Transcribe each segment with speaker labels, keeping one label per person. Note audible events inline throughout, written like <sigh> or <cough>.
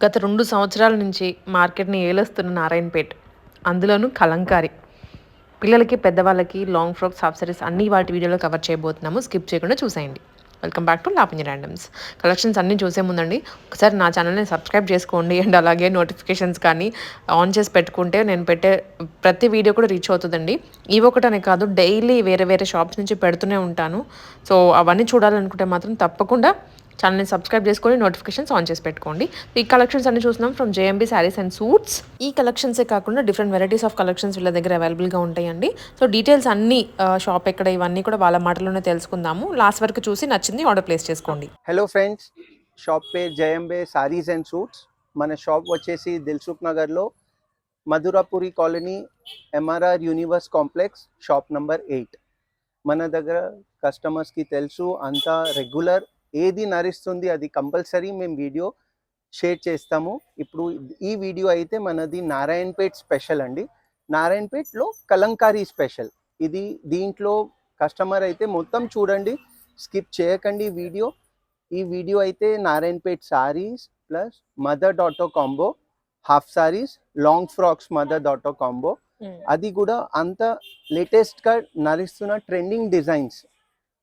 Speaker 1: గత రెండు సంవత్సరాల నుంచి మార్కెట్ని ఏలేస్తున్న నారాయణపేట్ అందులోనూ కలంకారీ. పిల్లలకి పెద్దవాళ్ళకి లాంగ్ ఫ్రాక్స్ హాఫ్ సారీస్ అన్ని వాటి వీడియోలో కవర్ చేయబోతున్నాము. స్కిప్ చేయకుండా చూసేయండి. వెల్కమ్ బ్యాక్ టు లాపింజ ర్యాండమ్స్ కలెక్షన్స్ అన్నీ చూసే ముందండి ఒకసారి నా ఛానల్ని సబ్స్క్రైబ్ చేసుకోండి <laughs> అండ్ అలాగే నోటిఫికేషన్స్ కానీ ఆన్ చేసి పెట్టుకుంటే నేను పెట్టే ప్రతి వీడియో కూడా రీచ్ అవుతుందండి. ఇవి ఒకటనే కాదు డైలీ వేరే వేరే షాప్స్ నుంచి పెడుతూనే ఉంటాను. సో అవన్నీ చూడాలనుకుంటే మాత్రం తప్పకుండా ఛానల్ని సబ్స్క్రైబ్ చేసుకొని నోటిఫికేషన్స్ ఆన్ చేసి పెట్టుకోండి. ఈ కలెక్షన్స్ అన్ని చూస్తున్నాం from JMB saris and suits ఈ కలెక్షన్సే కాకుండా డిఫరెంట్ వెరైటీస్ ఆఫ్ కలెక్షన్స్ వీళ్ళ దగ్గర అవైలబుల్గా ఉంటాయండి. సో డీటెయిల్స్ అన్ని uh, షాప్ ఎక్కడ ఇవన్నీ కూడా వాళ్ళ మాటలోనే తెలుసుకుందాము. లాస్ట్ వరకు చూసి నచ్చింది ఆర్డర్ ప్లేస్ చేసుకోండి.
Speaker 2: హలో ఫ్రెండ్స్ షాప్ పేరు జయంబే శారీస్ అండ్ సూట్స్ మన షాప్ వచ్చేసి దిల్సుఖ్ నగర్లో Madhurapuri colony MRR universe complex shop number eight మన దగ్గర కస్టమర్స్కి తెలుసు అంతా రెగ్యులర్ ఏది నడుస్తుంది అది కంపల్సరీ మేము వీడియో షేర్ చేస్తాము. ఇప్పుడు ఈ వీడియో అయితే మనది నారాయణపేట్ స్పెషల్ అండి. నారాయణపేట్లో కలంకారీ స్పెషల్. ఇది దీంట్లో కస్టమర్ అయితే మొత్తం చూడండి స్కిప్ చేయకండి వీడియో. ఈ వీడియో అయితే Narayanpet saris plus mother daughter combo half saris long frocks mother daughter combo అది కూడా అంత లేటెస్ట్గా నడుస్తున్న ట్రెండింగ్ డిజైన్స్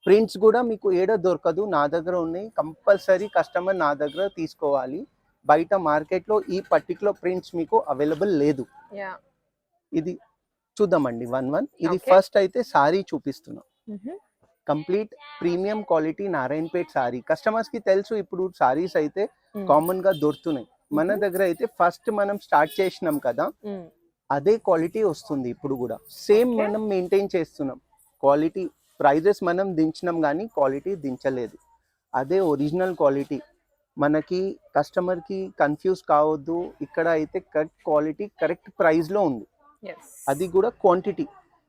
Speaker 2: ప్రింట్స్ కూడా మీకు ఏడ దొరకదు నా దగ్గర ఉన్నాయి. కంపల్సరీ కస్టమర్ నా దగ్గర తీసుకోవాలి. బయట మార్కెట్లో ఈ పర్టికులర్ ప్రింట్స్ మీకు అవైలబుల్ లేదు. ఇది చూద్దామండి వన్ వన్. ఇది. ఫస్ట్ అయితే సారీ చూపిస్తున్నాం. Complete premium quality Narayanpet sari. కస్టమర్స్కి తెలుసు ఇప్పుడు సారీస్ అయితే కామన్గా దొరుకుతున్నాయి. మన. దగ్గర అయితే ఫస్ట్ మనం స్టార్ట్ చేసినాం కదా అదే క్వాలిటీ వస్తుంది ఇప్పుడు కూడా. సేమ్. మనం మెయింటైన్ చేస్తున్నాం. క్వాలిటీ ప్రైజెస్ మనం దించినాం కానీ క్వాలిటీ దించలేదు. అదే ఒరిజినల్ క్వాలిటీ. మనకి కస్టమర్కి కన్ఫ్యూజ్ కావద్దు. ఇక్కడ అయితే కరెక్ట్ క్వాలిటీ కరెక్ట్ ప్రైస్లో ఉంది. అది కూడా క్వాంటిటీ.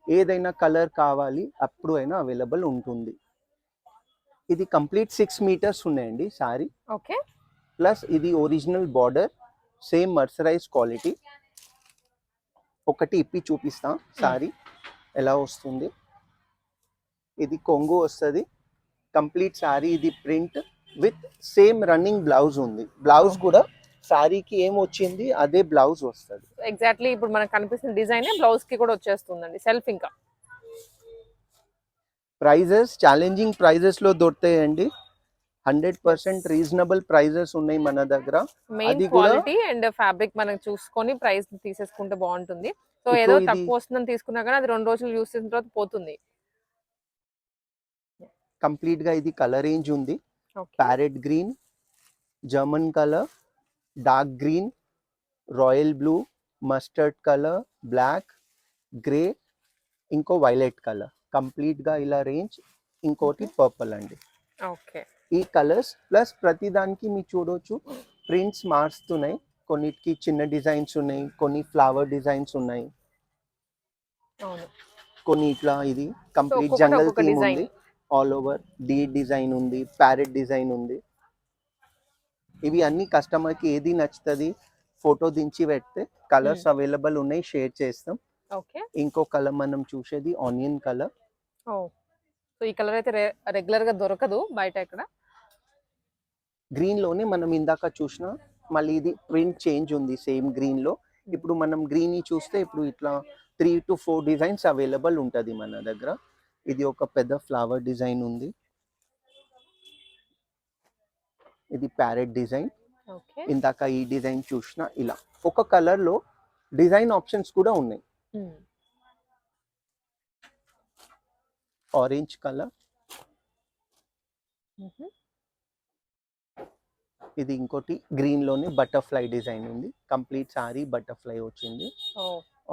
Speaker 2: ఏదైనా కలర్ కావాలి అప్పుడు అయినా అవైలబుల్ ఉంటుంది. ఇది కంప్లీట్ సిక్స్ మీటర్స్ ఉన్నాయండి సారీ
Speaker 1: ఓకే.
Speaker 2: ప్లస్ ఇది original border same mercerise quality. ఒకటి ఇప్పి చూపిస్తా సారీ ఎలా వస్తుంది? ఇది కొంగు వస్తుంది. కంప్లీట్ సారీ ఇది print with same running blouse ఉంది. బ్లౌజ్ కూడా సారీకి ఏం వచ్చింది అదే బ్లౌజ్ వస్తుంది.
Speaker 1: ఎగ్జాక్ట్లీ ఇప్పుడు మనకు కనిపిస్తున్న డిజైన్ బ్లౌజ్కి కూడా వచ్చేస్తుందండి సెల్ఫ్ ఇంకా.
Speaker 2: ప్రైజెస్ ఛాలెంజింగ్ ప్రైజెస్లో దొరుకుతాయండి. హండ్రెడ్ పర్సెంట్ రీజనబుల్ ప్రైజెస్ ఉన్నాయి మన దగ్గర.
Speaker 1: మెయిన్ క్వాలిటీ అండ్ ఫ్యాబ్రిక్ మనం చూసుకొని ప్రైస్ తీసేసుకుంటే బాగుంటుంది. సో ఏదో తక్కువ వస్తుందని తీసుకున్నా కానీ అది రెండు రోజులు యూస్ చేసిన తర్వాత పోతుంది.
Speaker 2: కంప్లీట్గా ఇది కలర్ రేంజ్ ఉంది. Parrot green German colour dark green royal blue mustard colour black grey ఇంకో వైలెట్ కలర్. కంప్లీట్గా ఇలా రేంజ్ ఇంకోటి పర్పుల్ అండి.
Speaker 1: ఓకే.
Speaker 2: ఈ కలర్స్ ప్లస్ ప్రతిదానికి మీరు చూడొచ్చు ప్రింట్స్ మారుస్తున్నాయి. కొన్నిటికి చిన్న డిజైన్స్ ఉన్నాయి కొన్ని ఫ్లవర్ డిజైన్స్ ఉన్నాయి. కొన్ని ఇట్లా ఇది కంప్లీట్ జంగల్ థీమ్. ఉంది. ఆల్ ఓవర్ డీ డిజైన్ ఉంది ప్యారెట్ డిజైన్ ఉంది. ఇవి అన్ని కస్టమర్కి ఏది నచ్చుతుంది ఫోటో దించి పెడితే కలర్స్ అవైలబుల్ ఉన్నాయి షేర్ చేస్తాం.
Speaker 1: ఓకే
Speaker 2: ఇంకో కలర్ మనం చూసేది ఆనియన్ కలర్
Speaker 1: సో ఈ కలర్ అయితే రెగ్యులర్గా దొరకదు బయట ఇక్కడ
Speaker 2: గ్రీన్లోనే మనం ఇందాక చూసిన మళ్ళీ ఇది ప్రింట్ చేంజ్ ఉంది సేమ్ గ్రీన్లో. ఇప్పుడు మనం గ్రీన్ చూస్తే ఇప్పుడు ఇట్లా three to four designs available ఉంటుంది మన దగ్గర. ఇది ఒక పెద్ద ఫ్లవర్ డిజైన్ ఉంది. ఇది ప్యారెట్ డిజైన్ ఇందాక ఈ డిజైన్ చూసిన ఇలా. ఒక కలర్లో డిజైన్ ఆప్షన్స్ కూడా ఉన్నాయి. ఆరెంజ్ కలర్ ఇది ఇంకోటి గ్రీన్లోనే బటర్ఫ్లై డిజైన్ ఉంది. కంప్లీట్ సారీ బటర్ఫ్లై వచ్చింది.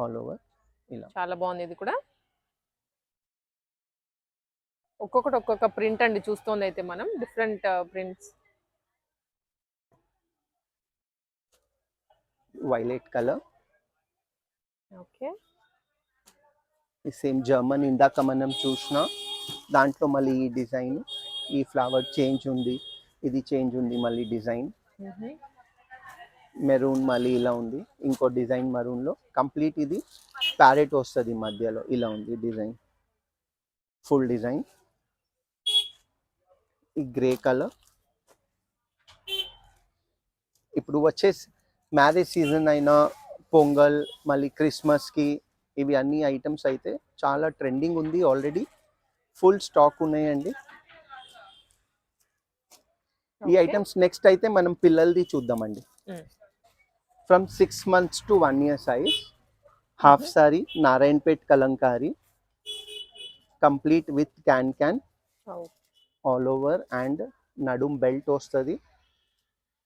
Speaker 2: ఆల్ ఓవర్ ఇలా.
Speaker 1: చాలా బాగుంది ఇది కూడా. ఒక్కొక్కటి ఒక్కొక్క ప్రింట్ అండి చూస్తోంది అయితే మనం different prints.
Speaker 2: Violet colour
Speaker 1: okay.
Speaker 2: Same German ఇందాక మనం చూసిన దాంట్లో మళ్ళీ ఈ డిజైన్ ఈ ఫ్లవర్ చేంజ్ ఉంది ఇది చేంజ్ ఉంది మళ్ళీ డిజైన్. మెరూన్ మళ్ళీ ఇలా ఉంది ఇంకో డిజైన్ మరూన్లో. కంప్లీట్ ఇది ప్యారెట్ వస్తుంది మధ్యలో ఇలా ఉంది డిజైన్. Full design. ఈ గ్రే కలర్. ఇప్పుడు వచ్చే మ్యారేజ్ సీజన్ అయినా పొంగల్ మళ్ళీ క్రిస్మస్కి ఇవి అన్ని ఐటమ్స్ అయితే చాలా ట్రెండింగ్ ఉంది ఆల్రెడీ. ఫుల్ స్టాక్ ఉన్నాయండి. ఈ. ఐటమ్స్ నెక్స్ట్ అయితే మనం పిల్లలది చూద్దామండి. From six months to one year size. Half sari Narayanpet Kalamkari. Complete with can
Speaker 1: can.
Speaker 2: All over and నడుం బెల్ట్ వస్తుంది.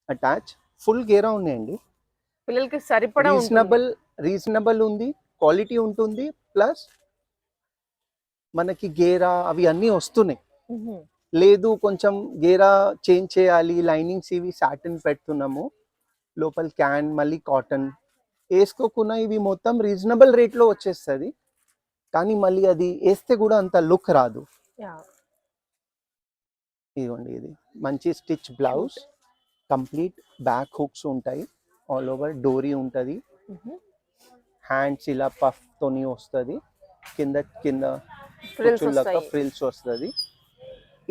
Speaker 2: అటాచ్ ఫుల్ గేరా ఉన్నాయండి.
Speaker 1: పిల్లలకి సరిపడా.
Speaker 2: రీజనబుల్ రీజనబుల్ ఉంది. క్వాలిటీ ఉంటుంది. ప్లస్ మనకి గేరా అవి అన్నీ వస్తున్నాయి. లేదు కొంచెం గేరా చేంజ్ చేయాలి. లైనింగ్స్ ఇవి సాటిన్ పెడుతున్నాము. లోపల క్యాన్ మళ్ళీ కాటన్ వేసుకోకుండా ఇవి మొత్తం రీజనబుల్ రేట్లో వచ్చేస్తుంది. కానీ మళ్ళీ అది వేస్తే కూడా అంత లుక్ రాదు. ఇదిగోండి ఇది మంచి stitch blouse complete back hooks ఉంటాయి ఆల్ ఓవర్ డోరీ ఉంటుంది. హ్యాండ్స్ ఇలా పఫ్ తోని వస్తుంది కింద కింద కుచ్చుళ్ళక. ఫ్రిల్స్ వస్తుంది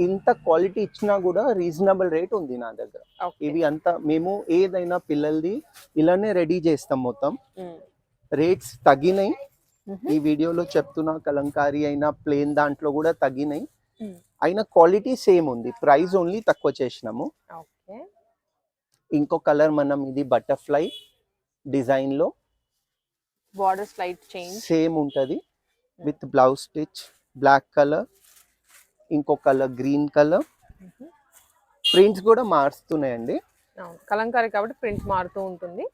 Speaker 2: ఇంత క్వాలిటీ ఇచ్చినా కూడా రీజనబుల్ రేట్ ఉంది నా దగ్గర. ఇవి అంతా మేము ఏదైనా పిల్లలది ఇలానే రెడీ చేస్తాం మొత్తం. రేట్స్ తగ్గినాయి. ఈ వీడియోలో చెప్తున్నా కలంకారీ అయినా ప్లేన్ దాంట్లో కూడా తగ్గినాయి. అయినా క్వాలిటీ సేమ్ ఉంది. ప్రైస్ ఓన్లీ తక్కువ చేసినాము.
Speaker 1: ఓకే.
Speaker 2: ఇంకో కలర్ మనం ఇది బటర్ఫ్లై డిజైన్లో
Speaker 1: బార్డర్ స్లైట్ చేంజ్.
Speaker 2: సేమ్ ఉంటది. With blouse stitch black colour ఇంకో కలర్ గ్రీన్ కలర్. ప్రింట్స్ కూడా మారుస్తున్నాయండి.
Speaker 1: కలంకారీ కాబట్టి ప్రింట్ మారుతూ ఉంటుంది.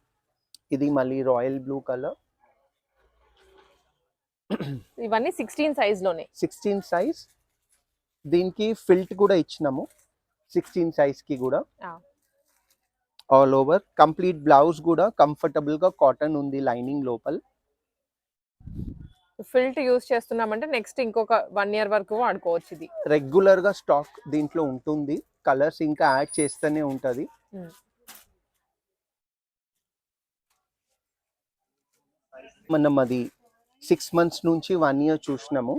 Speaker 2: ఇది మళ్ళీ రాయల్ బ్లూ కలర్.
Speaker 1: ఇవన్నీ సిక్స్టీన్ సైజ్లోనే.
Speaker 2: Sixteen size. దీనికి ఫిల్ట్ కూడా ఇచ్చినాము. సిక్స్టీన్ సైజ్కి కూడా. ఆల్ ఓవర్ కంప్లీట్ బ్లౌజ్ కూడా కంఫర్టబుల్గా కాటన్ ఉంది లైనింగ్ లోపల.
Speaker 1: ఫిల్ట్ యూస్ చేస్తున్నామంటే నెక్స్ట్ ఇంకొక వన్ ఇయర్ వరకు వాడుకోవచ్చు ఇది.
Speaker 2: రెగ్యులర్గా స్టాక్ దీంట్లో ఉంటుంది. కలర్స్ ఇంకా యాడ్ చేస్తూనే ఉంటది.
Speaker 1: Hmm.
Speaker 2: మనం అది సిక్స్ మంత్స్ నుంచి వన్ ఇయర్ చూసినాము.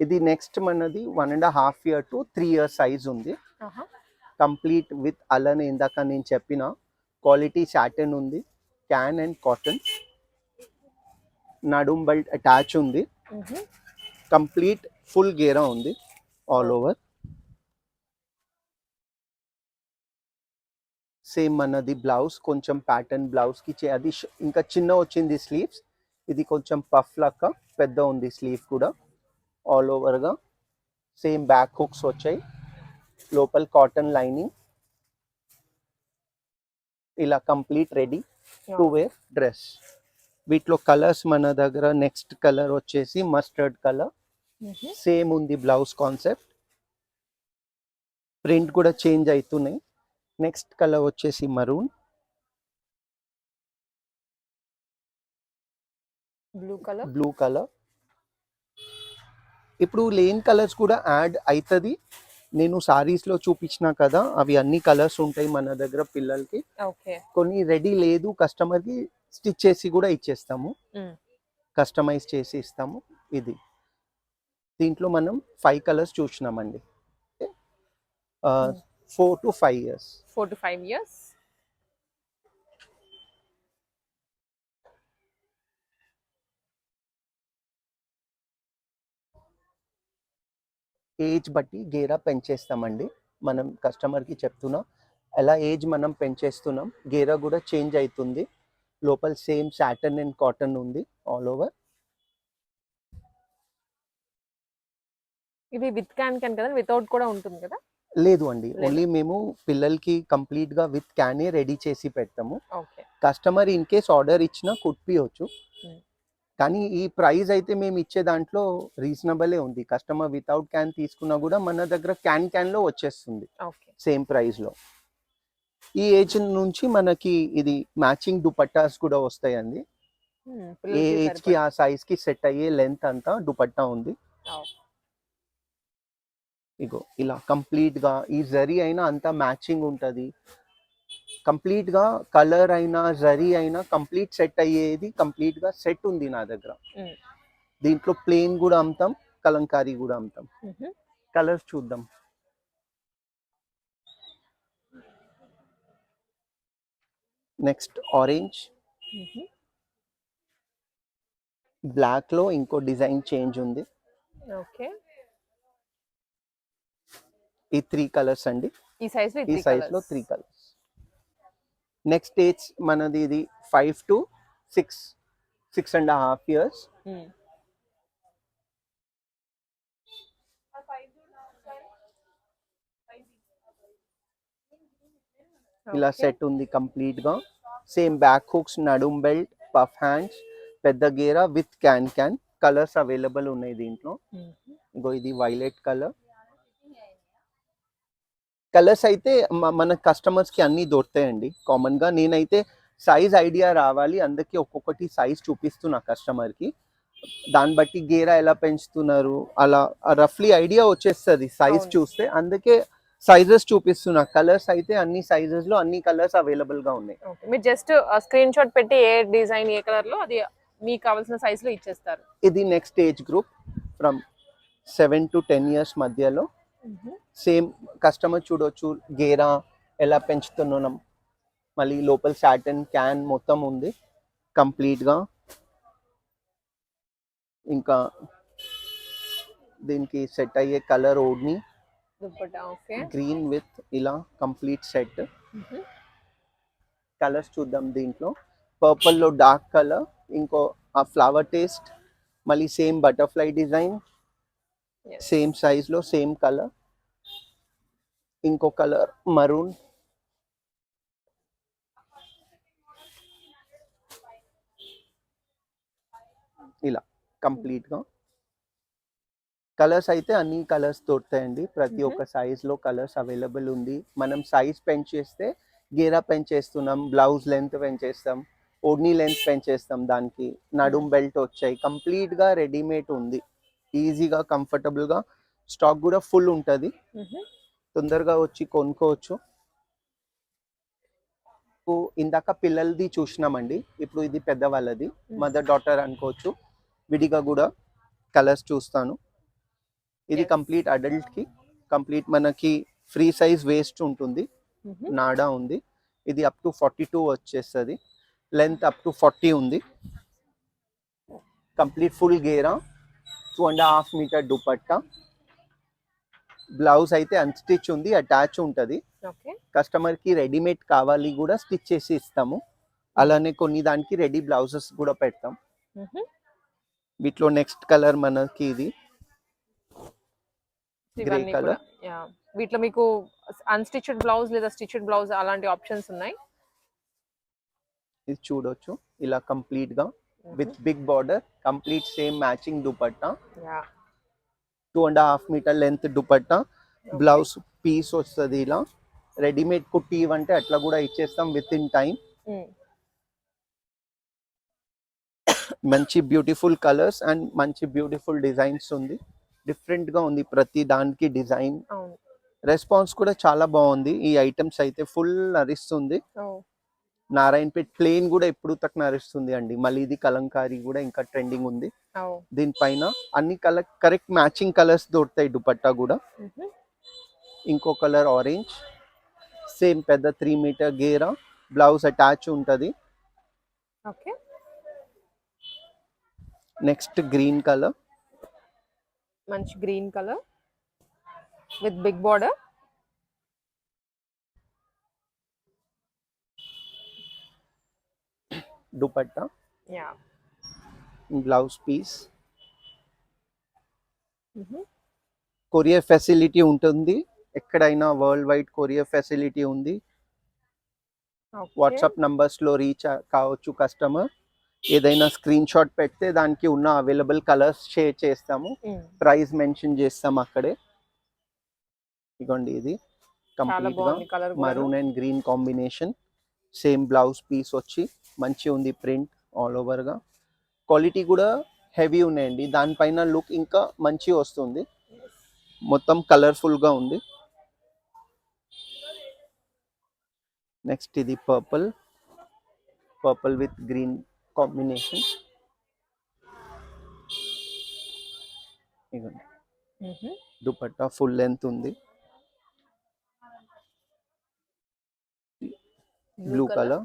Speaker 2: ఇది నెక్స్ట్ మనది one and half year to three year size ఉంది. కంప్లీట్ విత్ అలన్ ఇందాక నేను చెప్పిన క్వాలిటీ సాటన్ ఉంది క్యాన్ అండ్ కాటన్ నడుం బెల్ట్ అటాచ్ ఉంది. కంప్లీట్ ఫుల్ గేరా ఉంది ఆల్ ఓవర్ సేమ్ మనది బ్లౌజ్ కొంచెం ప్యాటర్న్ బ్లౌజ్కి చే- అది ఇంకా చిన్న వచ్చింది స్లీవ్స్ ఇది కొంచెం పఫ్ లక్క పెద్ద ఉంది స్లీవ్ కూడా. ఆల్ ఓవర్గా సేమ్ బ్యాక్ హుక్స్ వచ్చాయి. లోపల కాటన్ లైనింగ్ ఇలా complete ready to wear dress వీటిలో కలర్స్ మన దగ్గర నెక్స్ట్ కలర్ వచ్చేసి మస్టర్డ్ కలర్ సేమ్ ఉంది బ్లౌజ్ కాన్సెప్ట్ ప్రింట్ కూడా చేంజ్ అవుతున్నాయి. నెక్స్ట్ కలర్ వచ్చేసి maroon
Speaker 1: blue colour
Speaker 2: blue colour ఇప్పుడు లేన్ కలర్స్ కూడా యాడ్ అవుతుంది నేను sarees లో చూపించిన కదా అవి అన్ని కలర్స్ ఉంటాయి మన దగ్గర పిల్లలకి. కొన్ని రెడీ లేదు customer కి స్టిచ్ చేసి కూడా ఇచ్చేస్తాము. కస్టమైజ్ చేసి ఇస్తాము. ఇది. దీంట్లో మనం five colours చూసినామండి. Four to five years
Speaker 1: four to five years
Speaker 2: age బట్టి గేరా పెంచేస్తామండి. మనం కస్టమర్కి చెప్తున్నాం. ఎలా ఏజ్ మనం పెంచేస్తున్నాం. గేరా కూడా చేంజ్ అవుతుంది లోపల సేమ్ సాటన్ అండ్ కాటన్ ఉంది ఆల్ ఓవర్.
Speaker 1: ఇవి విత్ క్యాన్ క్యాన్ కదా? వితౌట్ కూడా ఉంటుంది కదా?
Speaker 2: లేదు అండి. ఓన్లీ మేము పిల్లలకి కంప్లీట్గా విత్ క్యానే రెడీ చేసి పెడతాము.
Speaker 1: Okay.
Speaker 2: Customer in case order ఇచ్చినా కుట్టియొచ్చు. కానీ ఈ ప్రైస్ అయితే మేము ఇచ్చే దాంట్లో రీజనబులే ఉంది. కస్టమర్ వితౌట్ క్యాన్ తీసుకున్నా కూడా మన దగ్గర క్యాన్ క్యాన్లో వచ్చేస్తుంది సేమ్ ప్రైస్లో ఈ ఏజ్ నుంచి మనకి ఇది మ్యాచింగ్ దుపట్టాస్ కూడా వస్తాయండి. ఏ ఏజ్కి ఆ సైజ్కి సెట్ అయ్యే లెంత్ అంతా దుపట్టా ఉంది. ఇగో ఇలా కంప్లీట్గా ఈ జరీ అయినా అంతా మ్యాచింగ్ ఉంటది. కంప్లీట్గా కలర్ అయినా జరీ అయినా కంప్లీట్ సెట్ అయ్యేది కంప్లీట్గా సెట్ ఉంది నా దగ్గర. దీంట్లో ప్లేన్ కూడా అమ్ముతాం కలంకారీ కూడా అమ్ముతాం. కలర్స్ చూద్దాం. Next orange. బ్లాక్లో ఇంకో డిజైన్ చేంజ్ ఉంది.
Speaker 1: ఓకే.
Speaker 2: ఈ త్రీ కలర్స్ అండి.
Speaker 1: ఈ సైజ్
Speaker 2: ఈ సైజ్లో త్రీ కలర్స్. నెక్స్ట్ ఏజ్ మనది ఇది five to six six and half years ఇలా సెట్ ఉంది కంప్లీట్గా. సేమ్ బ్యాక్ హుక్స్ నడుం బెల్ట్ పఫ్ హ్యాండ్స్ పెద్ద గేరా with can can colours available ఉన్నాయి దీంట్లో. ఇంకో ఇది వైలెట్ కలర్ కలర్స్ అయితే మన కస్టమర్స్కి అన్ని దొరుకుతాయండి. కామన్గా నేనైతే సైజ్ ఐడియా రావాలి అందుకే ఒక్కొక్కటి సైజ్ చూపిస్తున్నా కస్టమర్కి. దాన్ని బట్టి గేరా ఎలా పెంచుతున్నారు అలా రఫ్లీ ఐడియా వచ్చేస్తుంది సైజ్. చూస్తే. అందుకే సైజెస్ చూపిస్తున్నా. కలర్స్ అయితే అన్ని సైజెస్లో అన్ని కలర్స్ అవైలబుల్గా ఉన్నాయి.
Speaker 1: ఓకే మీరు జస్ట్ స్క్రీన్ షాట్ పెట్టి ఏ డిజైన్ ఏ కలర్లో అది మీకు కావాల్సిన సైజ్లో ఇచ్చేస్తారు.
Speaker 2: ఇది next age group from seven to ten years మధ్యలో. సేమ్ కస్టమర్ చూడొచ్చు గేరా ఎలా పెంచుతున్నాం. మళ్ళీ లోపల సాటన్ క్యాన్ మొత్తం ఉంది. కంప్లీట్గా. ఇంకా దీనికి సెట్ అయ్యే కలర్ ఓడ్ని గ్రీన్ విత్ ఇలా కంప్లీట్ సెట్ కలర్స్ చూద్దాం దీంట్లో. పర్పుల్లో డార్క్ కలర్ ఇంకో ఆ ఫ్లవర్ టేస్ట్ మళ్ళీ సేమ్ బటర్ఫ్లై డిజైన్ సేమ్ సైజ్లో సేమ్ కలర్ ఇంకో కలర్ మరూన్ ఇలా కంప్లీట్గా కలర్స్ అయితే అన్ని కలర్స్ దొరుకుతాయండి. ప్రతి. ఒక్క size లో కలర్స్ అవైలబుల్ ఉంది. మనం సైజ్ పెంచేస్తే గేరా పెంచేస్తున్నాం బ్లౌజ్ లెంత్ పెంచేస్తాం ఓడ్నీ లెంత్ పెంచేస్తాం దానికి. నడుం బెల్ట్ వచ్చాయి. Complete గా రెడీమేడ్ ఉంది. ఈజీగా కంఫర్టబుల్గా స్టాక్ కూడా ఫుల్ ఉంటుంది. తొందరగా వచ్చి కొనుక్కోవచ్చు. ఇందాక పిల్లలది చూసినామండి. ఇప్పుడు ఇది పెద్దవాళ్ళది. మదర్ డాటర్ అనుకోవచ్చు. విడిగా కూడా కలర్స్ చూస్తాను. ఇది. కంప్లీట్ అడల్ట్కి కంప్లీట్ మనకి ఫ్రీ సైజ్ వేస్ట్ ఉంటుంది. నాడా ఉంది. ఇది అప్ టు ఫార్టీ టూ వచ్చేస్తుంది. లెంత్ అప్ టు ఫార్టీ ఉంది. Complete full Gera. Two and half metre dupatta blouse అయితే అన్స్టిచ్ ఉంది అటాచ్ ఉంటుంది.
Speaker 1: ఓకే
Speaker 2: కస్టమర్కి రెడీమేడ్ కావాలి కూడా స్టిచ్ చేసి ఇస్తాము. అలానే కొన్ని దానికి రెడీ బ్లౌజెస్ కూడా పెడతాం. వీటిలో నెక్స్ట్ కలర్ మనకి ఇది.
Speaker 1: కూడా yeah. వీటిలో మీకు అన్స్టిచ్డ్ బ్లౌజ్ లేదా స్టిచ్డ్ బ్లౌజ్ అలాంటి ఆప్షన్స్ ఉన్నాయి?
Speaker 2: ఇది చూడొచ్చు. ఇలా కంప్లీట్గా. With big border complete same matching dupatta two and half meter length dupatta blouse piece వస్తుంది ఇలా. రెడీమేడ్ కుట్టి ఇవ్వంటే అట్లా కూడా ఇచ్చేస్తాం విత్ ఇన్ టైం మంచి బ్యూటిఫుల్ కలర్స్ అండ్ మంచి బ్యూటిఫుల్ డిజైన్స్ ఉంది. డిఫరెంట్గా ఉంది ప్రతి దానికి డిజైన్ రెస్పాన్స్ కూడా చాలా బాగుంది. ఈ ఐటమ్స్ అయితే ఫుల్ నరిస్తుంది.
Speaker 1: Oh,
Speaker 2: నారాయణపేట్ ప్లేన్ కూడా ఎప్పుడు తక్ నరుస్తుంది అండి. మళ్ళీ ఇది కలంకారీ కూడా ఇంకా ట్రెండింగ్ ఉంది. దీనిపైన అన్ని కలర్ కరెక్ట్ మ్యాచింగ్ కలర్స్ దొరుకుతాయి దుపట్టా కూడా. ఇంకో కలర్ ఆరెంజ్. సేమ్ పెద్ద త్రీ మీటర్ గేరా బ్లౌజ్ అటాచ్ ఉంటుంది.
Speaker 1: ఓకే.
Speaker 2: Next green colour.
Speaker 1: మంచి green colour. With big border.
Speaker 2: Dupatta.
Speaker 1: Yeah
Speaker 2: blouse piece courier facility ఉంటుంది. ఎక్కడైనా వరల్డ్ వైడ్ కొరియర్ ఫెసిలిటీ ఉంది వాట్సాప్ నంబర్స్లో రీచ్ కావచ్చు కస్టమర్ ఏదైనా స్క్రీన్ షాట్ పెడితే దానికి ఉన్న అవైలబుల్ కలర్స్ షేర్ చేస్తాము. ప్రైస్ మెన్షన్ చేస్తాం అక్కడే. ఇగోండి ఇది.
Speaker 1: చాలా
Speaker 2: కంప్లీట్గా
Speaker 1: బాగుంది colour
Speaker 2: maroon and green combination same blouse piece వచ్చి. మంచి ఉంది ప్రింట్ ఆల్ ఓవర్గా. క్వాలిటీ కూడా హెవీ ఉన్నాయండి. దానిపైన లుక్ ఇంకా మంచి వస్తుంది. మొత్తం కలర్ఫుల్గా ఉంది. నెక్స్ట్ ఇది purple purple with green combination ఇగోండి. దుపట్టా ఫుల్ లెంత్ ఉంది. బ్లూ కలర్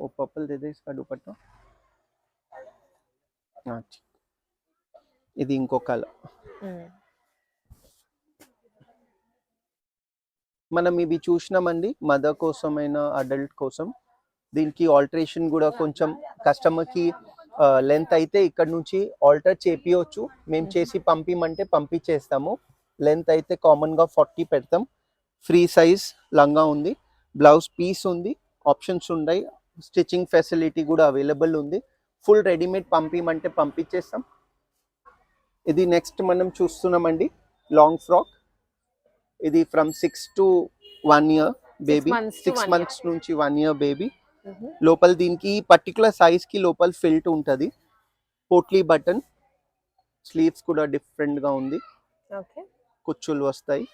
Speaker 2: वो पर्पल दे दे इसका दुपट्टा हाँ, ठीक. ఇది ఇంకో కలర్ మనం ఇవి చూసినామండి మదర్ కోసమైన అడల్ట్ కోసం దీనికి ఆల్టరేషన్ కూడా కొంచెం కస్టమర్కి లెంత్ అయితే ఇక్కడ నుంచి ఆల్టర్ చేపియవచ్చు మేము చేసి పంపిమంటే పంపించేస్తాము లెంత్ అయితే కామన్గా ఫార్టీ పెడతాం ఫ్రీ సైజ్ లంగా ఉంది బ్లౌజ్ పీస్ ఉంది ఆప్షన్స్ ఉన్నాయి స్టిచ్చింగ్ ఫెసిలిటీ కూడా అవైలబుల్ ఉంది. ఫుల్ రెడీమేడ్ పంపిమంటే పంపించేస్తాం. ఇది నెక్స్ట్ మనం చూస్తున్నామండి. లాంగ్ ఫ్రాక్ ఇది from six to
Speaker 1: one year
Speaker 2: baby
Speaker 1: six
Speaker 2: months నుంచి వన్ ఇయర్ బేబీ లోపల దీనికి పర్టికులర్ సైజ్కి లోపల ఫిల్ట్ ఉంటుంది. పోట్లీ బటన్ స్లీవ్స్ కూడా డిఫరెంట్గా ఉంది.
Speaker 1: ఓకే
Speaker 2: కుచ్చులు వస్తాయి.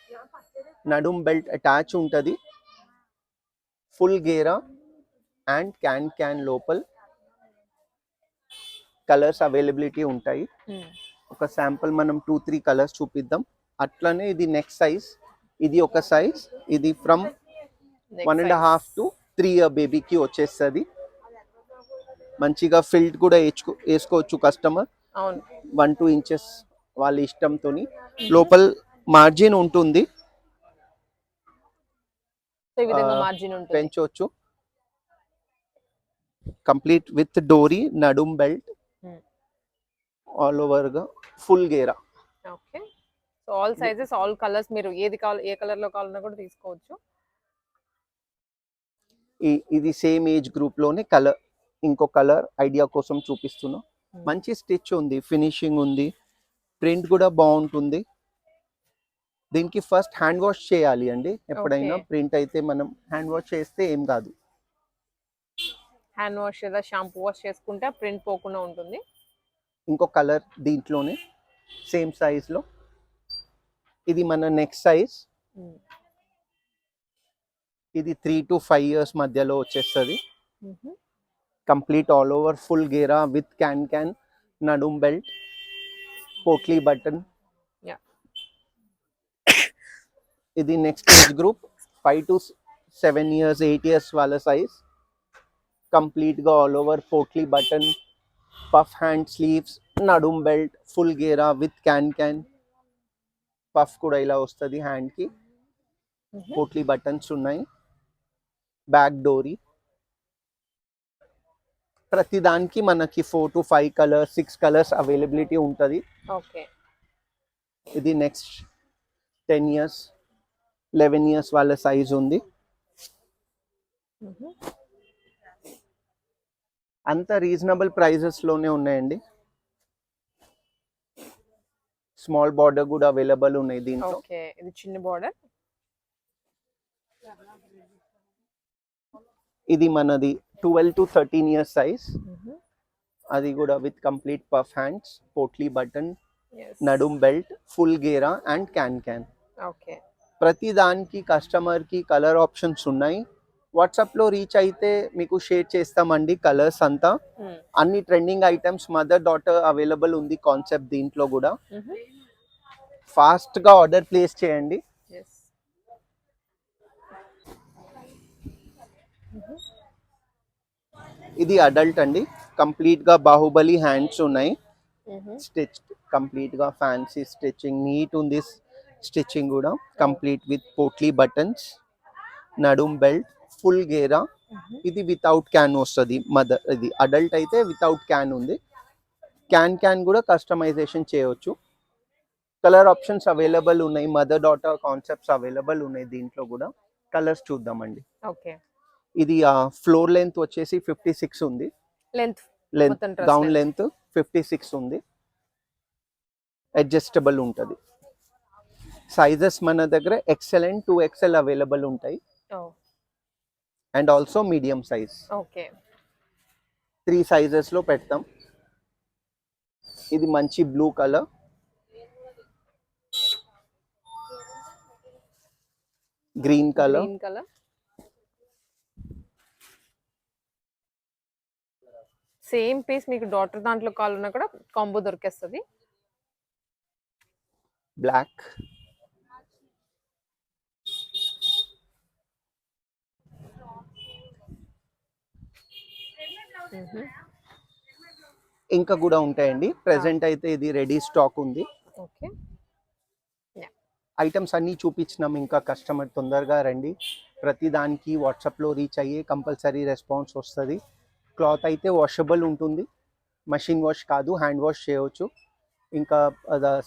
Speaker 2: నడుం బెల్ట్ అటాచ్ ఉంటుంది. ఫుల్ గేరా అండ్ క్యాన్ క్యాన్ లోపల కలర్స్ అవైలబిలిటీ ఉంటాయి. ఒక శాంపుల్ మనం టూ త్రీ కలర్స్ చూపిద్దాం. అట్లనే ఇది నెక్స్ట్ సైజ్. ఇది ఒక సైజ్. ఇది from one and half to three year బేబీకి వచ్చేస్తుంది. మంచిగా ఫిల్ట్ కూడా వేసుకో వేసుకోవచ్చు కస్టమర్. వన్ టూ ఇంచెస్ వాళ్ళ ఇష్టంతో లోపల మార్జిన్ ఉంటుంది. పెంచవచ్చు కంప్లీట్ విత్ డోరీ నడుం బెల్ట్. ఆల్ ఓవర్గా ఫుల్ గేరా
Speaker 1: okay so all sizes all colours మీరు ఏది కావాలి ఏ కలర్లో కావాలన్నా కూడా తీసుకోవచ్చు.
Speaker 2: ఇది సేమ్ ఏజ్ గ్రూప్లోనే కలర్ ఇంకో కలర్ ఐడియా కోసం చూపిస్తున్నా.
Speaker 1: Hmm.
Speaker 2: మంచి స్టిచ్ ఉంది ఫినిషింగ్ ఉంది ప్రింట్ కూడా బాగుంటుంది. దీనికి ఫస్ట్ హ్యాండ్ వాష్ చేయాలి అండి ఎప్పుడైనా. ప్రింట్ అయితే మనం హ్యాండ్ వాష్ చేస్తే ఏం కాదు.
Speaker 1: హ్యాండ్ వాష్ లేదా షాంపూ వాష్ చేసుకుంటే ప్రింట్ పోకుండా ఉంటుంది.
Speaker 2: ఇంకో కలర్ దీంట్లోనే సేమ్ సైజ్లో ఇది మన నెక్స్ట్ సైజ్. ఇది త్రీ టు ఫైవ్ ఇయర్స్ మధ్యలో వచ్చేస్తుంది. కంప్లీట్ ఆల్ ఓవర్ ఫుల్ గేరా విత్ క్యాన్ క్యాన్ నడుం బెల్ట్ పోట్లీ బటన్. ఇది next age group five to seven years eight years వాళ్ళ సైజ్. కంప్లీట్గా ఆల్ ఓవర్ పోట్లీ బటన్ పఫ్ హ్యాండ్ స్లీవ్స్ నడుం బెల్ట్ ఫుల్ గేరా విత్ క్యాన్ క్యాన్ పఫ్ కూడా ఇలా వస్తుంది హ్యాండ్కి పోట్లీ బటన్స్ ఉన్నాయి బ్యాక్ డోరీ ప్రతి దానికి మనకి four to five colours six colours availability ఉంటుంది
Speaker 1: ఓకే
Speaker 2: ఇది next ten years eleven years వాళ్ళ సైజ్ ఉంది అంత రీజనబుల్లోనే ఉన్నాయండి. స్మాల్ బార్డర్ కూడా అవైలబుల్ ఉన్నాయి దీంట్లో.
Speaker 1: ఓకే ఇది చిన్న బార్డర్.
Speaker 2: ఇది మనది twelve to thirteen years size. అది కూడా with complete puff hands potli button నడుం బెల్ట్ ఫుల్ గేరా అండ్ క్యాన్ క్యాన్.
Speaker 1: ఓకే.
Speaker 2: ప్రతి దానికి కస్టమర్కి కలర్ ఆప్షన్స్ ఉన్నాయి. వాట్సాప్లో రీచ్ అయితే మీకు షేర్ చేస్తామండి కలర్స్ అంతా. అన్ని trending items mother daughter available ఉంది కాన్సెప్ట్ దీంట్లో కూడా. ఫాస్ట్గా ఆర్డర్ ప్లేస్ చేయండి.
Speaker 1: ఎస్
Speaker 2: ఇది అడల్ట్ అండి. కంప్లీట్గా బాహుబలి హ్యాండ్స్ ఉన్నాయి. స్టిచ్ కంప్లీట్గా ఫ్యాన్సీ స్టిచ్చింగ్ నీట్ ఉంది స్టిచ్చింగ్ కూడా. కంప్లీట్ విత్ పోట్లీ బటన్స్ నడుం బెల్ట్ ఫుల్ గేరా. ఇది వితౌట్ క్యాన్ వస్తుంది మదర్ ఇది అడల్ట్ అయితే వితౌట్ క్యాన్ ఉంది. క్యాన్ క్యాన్ కూడా కస్టమైజేషన్ చేయవచ్చు కలర్ ఆప్షన్స్ అవైలబుల్ ఉన్నాయి. మదర్ డాటర్ కాన్సెప్ట్స్ అవైలబుల్ ఉన్నాయి దీంట్లో కూడా. కలర్స్ చూద్దామండి.
Speaker 1: ఓకే.
Speaker 2: ఇది ఫ్లోర్ లెంత్ వచ్చేసి ఫిఫ్టీ సిక్స్ ఉంది.
Speaker 1: Length length
Speaker 2: down.
Speaker 1: Length.
Speaker 2: Fifty six ఉంది. అడ్జస్టబుల్ ఉంటుంది. సైజెస్ మన దగ్గర XL and two XL available ఉంటాయి. And also medium
Speaker 1: size.
Speaker 2: Okay. Three సైజెస్లో పెడతాం. ఇది మంచి blue colour. Green
Speaker 1: colour. Colour. Same piece మీకు డాటర్ దాంట్లో కావాలన్నా కూడా కాంబో దొరికేస్తుంది.
Speaker 2: బ్లాక్. ఇంకా కూడా ఉంటాయండి. ప్రెసెంట్ అయితే ఇది రెడీ స్టాక్ ఉంది.
Speaker 1: ఓకే.
Speaker 2: ఐటమ్స్ అన్నీ చూపించినాం ఇంకా కస్టమర్ తొందరగా రండి. ప్రతి దానికి వాట్సాప్లో రీచ్ అయ్యి కంపల్సరీ రెస్పాన్స్ వస్తుంది. క్లాత్ అయితే వాషబుల్ ఉంటుంది. మషిన్ వాష్ కాదు హ్యాండ్ వాష్ చేయవచ్చు ఇంకా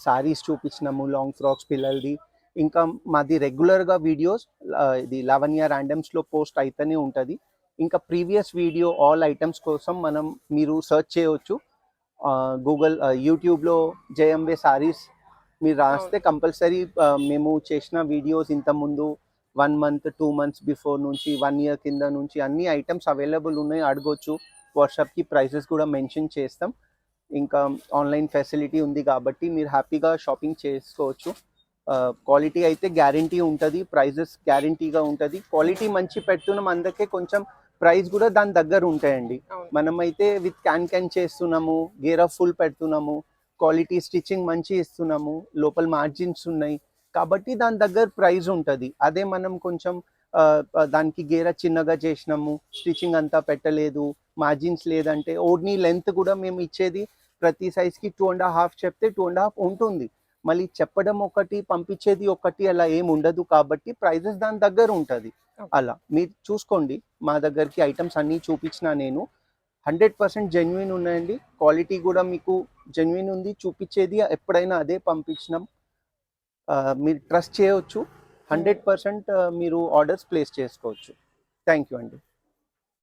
Speaker 2: సారీస్ చూపించినాము లాంగ్ ఫ్రాక్స్ పిల్లలది. ఇంకా మాది రెగ్యులర్గా వీడియోస్ ఇది లావణ్య ర్యాండమ్స్లో పోస్ట్ అయితేనే ఉంటుంది. ఇంకా ప్రీవియస్ వీడియో ఆల్ ఐటమ్స్ కోసం మనం మీరు సెర్చ్ చేయవచ్చు. గూగుల్ యూట్యూబ్లో జేఎంబే సారీస్ మీరు రాస్తే కంపల్సరీ మేము చేసిన వీడియోస్ ఇంతకుముందు one month two months before నుంచి వన్ ఇయర్ కింద నుంచి అన్ని ఐటమ్స్ అవైలబుల్ ఉన్నాయి. అడగొచ్చు. వాట్సాప్కి ప్రైసెస్ కూడా మెన్షన్ చేస్తాం. ఇంకా ఆన్లైన్ ఫెసిలిటీ ఉంది కాబట్టి మీరు హ్యాపీగా షాపింగ్ చేసుకోవచ్చు. క్వాలిటీ అయితే గ్యారంటీ ఉంటుంది. ప్రైజెస్ గ్యారంటీగా ఉంటుంది. క్వాలిటీ మంచి పెడుతున్నాం. అందుకే కొంచెం ప్రైస్ కూడా దాని దగ్గర ఉంటాయండి. మనమైతే విత్ క్యాన్ క్యాన్ చేస్తున్నాము గేర్ ఆఫ్ ఫుల్ పెడుతున్నాము క్వాలిటీ స్టిచ్చింగ్ మంచి ఇస్తున్నాము లోపల మార్జిన్స్ ఉన్నాయి. కాబట్టి దాని దగ్గర ప్రైస్ ఉంటుంది. అదే మనం కొంచెం దానికి గేర చిన్నగా చేసినాము స్టిచ్చింగ్ అంతా పెట్టలేదు మార్జిన్స్ లేదంటే ఓడ్నీ లెంత్ కూడా మేము ఇచ్చేది ప్రతి సైజ్కి టూ అండ్ హాఫ్ చెప్తే టూ అండ్ హాఫ్ ఉంటుంది. మళ్ళీ చెప్పడం ఒకటి పంపించేది ఒకటి అలా ఏం ఉండదు కాబట్టి ప్రైజెస్ దాని దగ్గర ఉంటుంది. అలా మీరు చూసుకోండి. మా దగ్గరికి ఐటమ్స్ అన్నీ చూపించిన నేను హండ్రెడ్ పర్సెంట్ జెన్యున్ ఉన్నాయండి. క్వాలిటీ కూడా మీకు జెన్యున్ ఉంది. చూపించేది ఎప్పుడైనా అదే పంపించినాం. మీరు ట్రస్ట్ చేయవచ్చు హండ్రెడ్ పర్సెంట్ మీరు ఆర్డర్స్ ప్లేస్ చేసుకోవచ్చు. థ్యాంక్ యూ అండి.